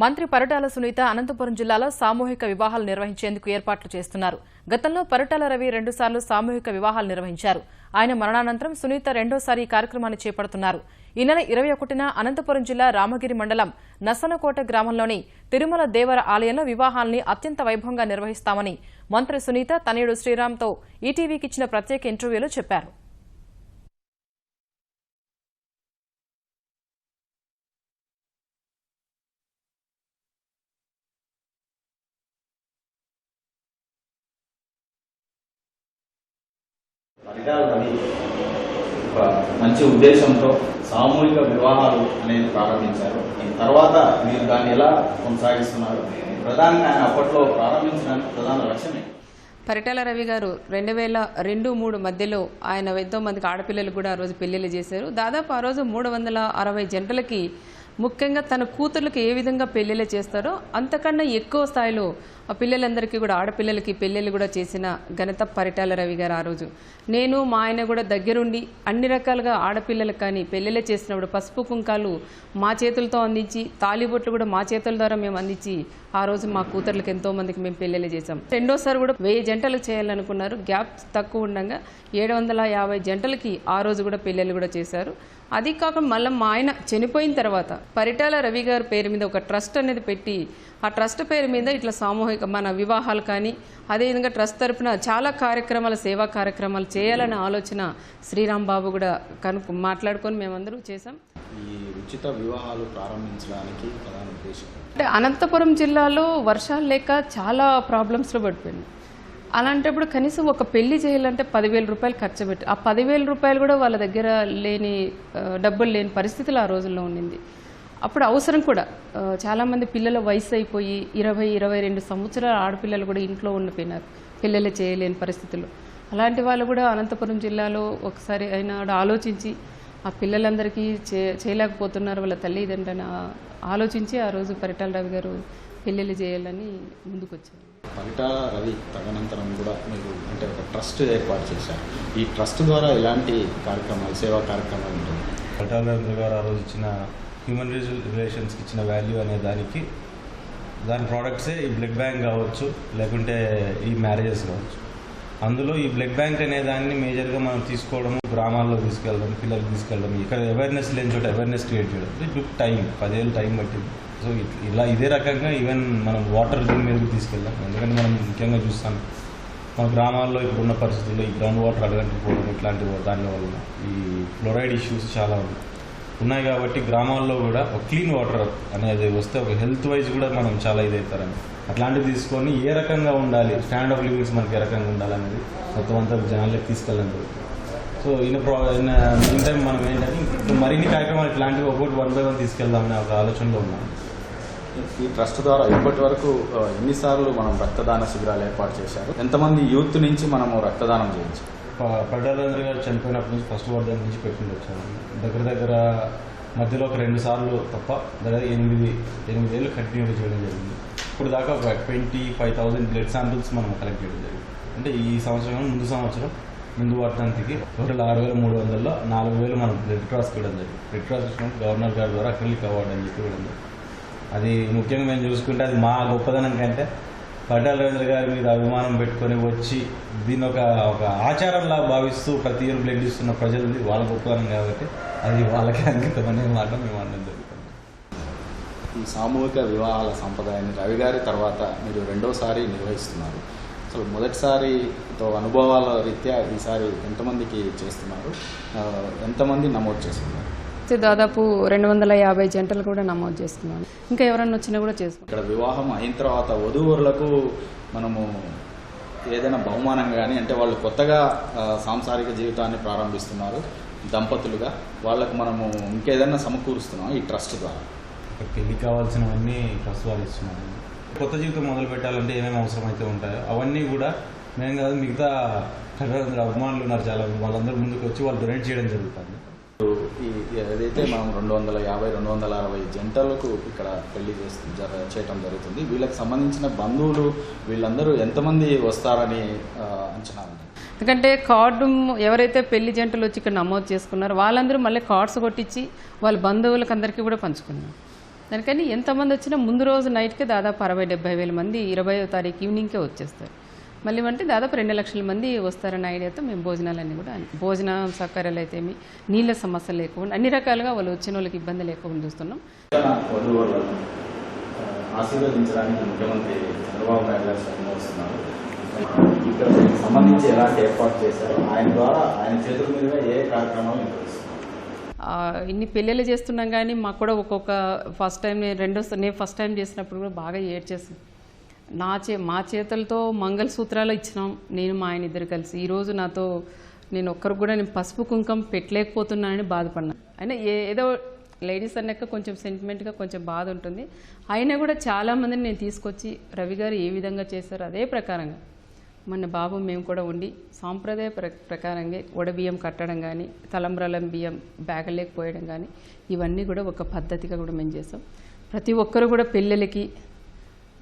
మంత్రి పరిటాల సునీత అనంతపురం జిల్లాలో సామూహిక వివాహాలు నిర్వహించేందుకు ఏర్పాట్లు చేస్తున్నారు. గతంలో పరిటాల రవి రెండుసార్లు సామూహిక వివాహాలు నిర్వహించారు. ఆయన మరణానంతరం సునీత రెండోసారి ఈ కార్యక్రమాన్ని చేపడుతున్నారు. ఈ నెల ఇరవై ఒకటిన అనంతపురం జిల్లా రామగిరి మండలం నసనకోట గ్రామంలోని తిరుమల దేవర ఆలయంలో వివాహాల్ని అత్యంత వైభవంగా నిర్వహిస్తామని మంత్రి సునీత తనయుడు శ్రీరామ్తో ఈటీవీకి ఇచ్చిన ప్రత్యేక ఇంటర్వ్యూలో చెప్పారు. విధానం రవి ఒక మంచి ఉద్దేశంతో సామూహిక వివాహాలు అనేది ప్రారంభించారు. తర్వాత మీరు దాన్ని ఎలా కొనసాగిస్తున్నారు? ప్రధానంగా ఆయన అప్పట్లో ప్రారంభించడానికి ప్రధాన లక్ష్యమే. పరిటాల రవి గారు రెండు వేల రెండు మూడు మధ్యలో ఆయన ఎంతో మందికి ఆడపిల్లలు కూడా ఆ రోజు పెళ్ళిళ్ళు చేశారు. దాదాపు ఆ రోజు మూడు వందల అరవై జంటలకి ముఖ్యంగా తన కూతుర్లకు ఏ విధంగా పెళ్ళిళ్ళు చేస్తారో అంతకన్నా ఎక్కువ స్థాయిలో ఆ పిల్లలందరికీ కూడా ఆడపిల్లలకి పెళ్ళిళ్ళు కూడా చేసిన ఘనత పరిటాల రవి గారు ఆ రోజు. నేను మా ఆయన కూడా దగ్గరుండి అన్ని రకాలుగా ఆడపిల్లలకు కానీ పెళ్ళిళ్ళు చేసినప్పుడు పసుపు కుంకాలు మా చేతులతో అందించి తాలిబొట్లు కూడా మా చేతుల ద్వారా మేము అందించి ఆ రోజు మా కూతుర్లకు ఎంతో మందికి మేము పెళ్ళిళ్ళు చేసాం రెండోసారి కూడా వెయ్యి జంటలు చేయాలనుకున్నారు. గ్యాప్ తక్కువ ఉండగా ఏడు వందల యాభై జంటలకి ఆ రోజు కూడా పెళ్ళిళ్ళు కూడా చేశారు. అది కాకుండా మళ్ళీ మా ఆయన చనిపోయిన తర్వాత పరిటాల రవి గారి పేరు మీద ఒక ట్రస్ట్ అనేది పెట్టి ఆ ట్రస్ట్ పేరు మీద ఇట్లా సామూహిక మన వివాహాలు కానీ అదేవిధంగా ట్రస్ట్ తరపున చాలా కార్యక్రమాలు సేవా కార్యక్రమాలు చేయాలనే ఆలోచన శ్రీరామ్ బాబు కూడా కనుక్కు మాట్లాడుకొని మేమందరం చేసాం ఈ ఉచిత వివాహాలు ప్రారంభించడానికి ప్రధాన ఉద్దేశం? అంటే అనంతపురం జిల్లాలో వర్షాలు లేక చాలా ప్రాబ్లమ్స్లో పడిపోయింది. అలాంటప్పుడు కనీసం ఒక పెళ్ళి చేయాలంటే పదివేల రూపాయలు ఖర్చు పెట్టి. ఆ పదివేల రూపాయలు కూడా వాళ్ళ దగ్గర లేని డబ్బులు లేని పరిస్థితులు ఆ రోజుల్లో ఉండింది. అప్పుడు అవసరం కూడా. చాలామంది పిల్లల వయసు అయిపోయి ఇరవై ఇరవై రెండు సంవత్సరాల ఆడపిల్లలు కూడా ఇంట్లో ఉండిపోయినారు. పిల్లలు చేయలేని పరిస్థితులు. అలాంటి వాళ్ళు కూడా అనంతపురం జిల్లాలో ఒకసారి అయినా ఆలోచించి ఆ పిల్లలందరికీ చే చేయలేకపోతున్నారు వాళ్ళ తల్లిదండ్రులని ఆలోచించి ఆ రోజు పరిటాల రవి గారు పెళ్ళిళ్ళు చేయాలని ముందుకొచ్చారు. పరిటాల రవి తదనంతరం కూడా మీరు అంటే ఒక ట్రస్ట్ ఏర్పాటు చేశారు. ఈ ట్రస్ట్ ద్వారా ఎలాంటి కార్యక్రమాలు సేవా కార్యక్రమాలు ఉంటుంది పటాల గారు ఆ రోజు ఇచ్చిన హ్యూమన్ రిలేషన్స్కి ఇచ్చిన వాల్యూ అనే దానికి దాని ప్రోడక్ట్సే ఈ బ్లడ్ బ్యాంక్ కావచ్చు లేకుంటే ఈ మ్యారేజెస్ కావచ్చు. అందులో ఈ బ్లడ్ బ్యాంక్ అనే దాన్ని మేజర్గా మనం తీసుకోవడం గ్రామాల్లో తీసుకెళ్ళడం పిల్లలు తీసుకెళ్ళడం ఇక్కడ అవేర్నెస్ లేని చోట అవేర్నెస్ క్రియేట్ చేయడం. ఇట్ టుక్ టైం పదేళ్ళు టైం పట్టింది. సో ఇలా ఇదే రకంగా ఈవెన్ మనం వాటర్ దీని మీద తీసుకెళ్ళాం. ఎందుకంటే మనం ముఖ్యంగా చూస్తాం మన గ్రామాల్లో ఇప్పుడున్న పరిస్థితుల్లో ఈ గ్రౌండ్ వాటర్ అడగకపోవడం ఇట్లాంటి దాని వల్ల ఈ ఫ్లోరైడ్ ఇష్యూస్ చాలా ఉన్నాయి. ఉన్నాయి కాబట్టి గ్రామాల్లో కూడా ఒక క్లీన్ వాటర్ అనేది వస్తే ఒక హెల్త్ వైజ్ కూడా మనం చాలా ఇదవుతారని అట్లాంటివి తీసుకొని ఏ రకంగా ఉండాలి? స్టాండ్ ఆఫ్ లివింగ్స్ మనకి ఏ రకంగా ఉండాలనేది మొత్తం అంతా జనాలకు తీసుకెళ్ళడం. జరుగుతుంది సో ఈయన ప్రో ఈయన మెయిన్ టైం మనం ఏంటంటే మరిన్ని కార్యక్రమాలు ఇట్లాంటివి ఒకటి వన్ బై వన్ తీసుకెళ్దామనే ఒక ఆలోచనలో ఉన్నాం. ఈ ట్రస్ట్ ద్వారా ఇప్పటి వరకు ఎన్నిసార్లు మనం రక్తదాన శిబిరాలు ఏర్పాటు చేశారు. ఎంతమంది యూత్ నుంచి మనము రక్తదానం చేయించాం? పడ్డారంద్ర గారు చనిపోయినప్పటి నుంచి ఫస్ట్ వర్ధన్ నుంచి పెట్టుకుంటూ వచ్చాను దగ్గర దగ్గర మధ్యలో ఒక రెండు సార్లు తప్ప దగ్గర ఎనిమిది ఎనిమిది ఏళ్ళు కంటిన్యూ చేయడం జరిగింది. ఇప్పుడు దాకా ఒక twenty five thousand blood samples మనం కలెక్ట్ చేయడం జరిగింది. అంటే ఈ సంవత్సరం ముందు సంవత్సరం ముందు వర్ధంతికి టోటల్ ఆరు వేల మూడు వందల్లో నాలుగు వేలు మనం రెడ్ క్రాస్కి ఇవ్వడం జరిగింది. రెడ్ క్రాస్ ఇచ్చినప్పుడు గవర్నర్ గారి ద్వారా అక్రిలిక్ అవార్డు అని చెప్పి ఇవ్వడం అది ముఖ్యంగా మేము చూసుకుంటే అది మా గొప్పదనం కంటే పట్టాల రవీంద్ర గారి మీద అభిమానం పెట్టుకొని వచ్చి దీని ఒక ఒక ఆచారంలా భావిస్తూ ప్రతి ఇయర్ బ్లడ్ ఇస్తున్న ప్రజలు వాళ్ళ గొప్పదనం కాబట్టి అది వాళ్ళకే అంకితం అనే మాట మేము అన్నది ఈ సామూహిక వివాహాల సంప్రదాయాన్ని రవి గారి తర్వాత మీరు రెండోసారి నిర్వహిస్తున్నారు. అసలు మొదటిసారితో అనుభవాల రీత్యా ఈసారి ఎంతమందికి చేస్తున్నారు? ఎంతమంది నమోదు చేస్తున్నారు? దాదాపు రెండు వందల యాభై జంటలు కూడా నమోదు చేస్తున్నాను ఇంకా ఎవరన్నా వచ్చినా కూడా చేసుకుంటాం ఇక్కడ వివాహం అయిన తర్వాత వధూవరులకు మనము ఏదైనా బహుమానం కానీ అంటే వాళ్ళు కొత్తగా సాంసారిక జీవితాన్ని ప్రారంభిస్తున్నారు దంపతులుగా వాళ్ళకు మనము ఇంకేదైనా సమకూరుస్తున్నాం ఈ ట్రస్ట్ ద్వారా? ఇక్కడ పెళ్ళి కావాల్సినవన్నీ ట్రస్ట్ వాళ్ళు కొత్త జీవితం మొదలు పెట్టాలంటే ఏమేమి అవసరం అయితే ఉంటాయో అవన్నీ కూడా మేము కాదు మిగతా పట్టాల అభిమానులు ఉన్నారు చాలా వాళ్ళందరూ ముందుకు వచ్చి వాళ్ళు డొనేట్ చేయడం జరుగుతుంది. ఈ ఏదైతే మనం రెండు వందల యాభై రెండు వందల అరవై జంటలకు ఇక్కడ పెళ్ళి చేయటం జరుగుతుంది వీళ్ళకి సంబంధించిన బంధువులు వీళ్ళందరూ ఎంతమంది వస్తారని అంచనా ఉంది? ఎందుకంటే కార్డు ఎవరైతే పెళ్ళి జంటలు వచ్చి ఇక్కడ నమోదు చేసుకున్నారో వాళ్ళందరూ మళ్ళీ కార్డ్స్ కొట్టించి వాళ్ళ బంధువులకు అందరికీ కూడా పంచుకున్నారు. దానికని ఎంతమంది వచ్చినా ముందు రోజు నైట్కే దాదాపు అరవై డెబ్బై వేల మంది ఇరవయో తారీఖు ఈవినింగ్కే వచ్చేస్తారు. మళ్ళీ అంటే దాదాపు రెండు లక్షల మంది వస్తారన్న ఐడియాతో మేము భోజనాలన్నీ కూడా భోజన సౌకర్యాలు అయితే ఏమి నీళ్ళ సమస్య లేకుండా అన్ని రకాలుగా వాళ్ళు వచ్చిన వాళ్ళకి ఇబ్బంది లేకుండా చూస్తున్నాం. ఆశీర్వదించడానికి ముఖ్యమంత్రి చంద్రబాబు నాయుడు గారు స్వయంగా వస్తున్నారు ఇక్కడ సంబంధించి ఎలాంటి ఏర్పాటు చేశారు ఆయన ద్వారా ఆయన చేతుల మీదుగా ఏ కార్యక్రమాలు నిర్వహిస్తున్నారు? ఇన్ని పెళ్ళిళ్ళు చేస్తున్నాం కానీ మాకు కూడా ఒక్కొక్క ఫస్ట్ టైం నేను రెండో నేను ఫస్ట్ టైం చేసినప్పుడు కూడా బాగా ఏడ్చేసింది నా చే మా చేతులతో మంగళసూత్రాలు ఇచ్చినాం. నేను మా ఆయన ఇద్దరు కలిసి. ఈరోజు నాతో నేను ఒక్కరికి కూడా నేను పసుపు కుంకం పెట్టలేకపోతున్నానని బాధపడినాను అయినా ఏ- ఏదో లేడీస్ అన్నాక కొంచెం సెంటిమెంట్గా కొంచెం బాధ ఉంటుంది. అయినా కూడా చాలామందిని నేను తీసుకొచ్చి రవి గారు ఏ విధంగా చేశారో అదే ప్రకారంగా మన బాబు మేము కూడా ఉండి సాంప్రదాయ ప్ర ప్రకారంగా బియ్యం కట్టడం కానీ తలంబ్రలం బియ్యం బ్యాగలేకి పోయడం కానీ ఇవన్నీ కూడా ఒక పద్ధతిగా కూడా మేము చేస్తాం ప్రతి ఒక్కరు కూడా పెళ్ళిళ్ళకి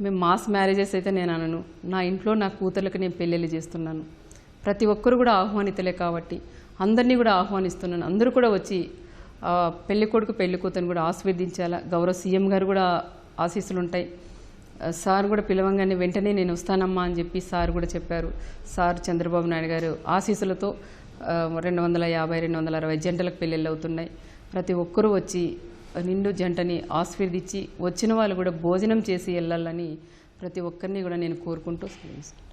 మేము మాస్ మ్యారేజెస్ అయితే నేను అనను నా ఇంట్లో నా కూతుర్లకు నేను పెళ్ళిళ్ళు చేస్తున్నాను. ప్రతి ఒక్కరు కూడా ఆహ్వానితులే కాబట్టి అందరినీ కూడా ఆహ్వానిస్తున్నాను. అందరూ కూడా వచ్చి పెళ్ళి కొడుకు పెళ్ళి కూడా ఆస్వాదించాలా గౌరవ సీఎం గారు కూడా ఆశీస్సులు ఉంటాయి సార్ కూడా పిలవంగానే వెంటనే నేను వస్తానమ్మా అని చెప్పి సార్ కూడా చెప్పారు. సార్ చంద్రబాబు నాయుడు గారు ఆశీస్సులతో రెండు వందల యాభై రెండు వందల అరవై జంటలకు పెళ్ళిళ్ళు అవుతున్నాయి. ప్రతి ఒక్కరూ వచ్చి నిండు జంటని ఆశీర్దిచ్చి వచ్చిన వాళ్ళు కూడా భోజనం చేసి వెళ్ళాలని ప్రతి ఒక్కరిని కూడా నేను కోరుకుంటూ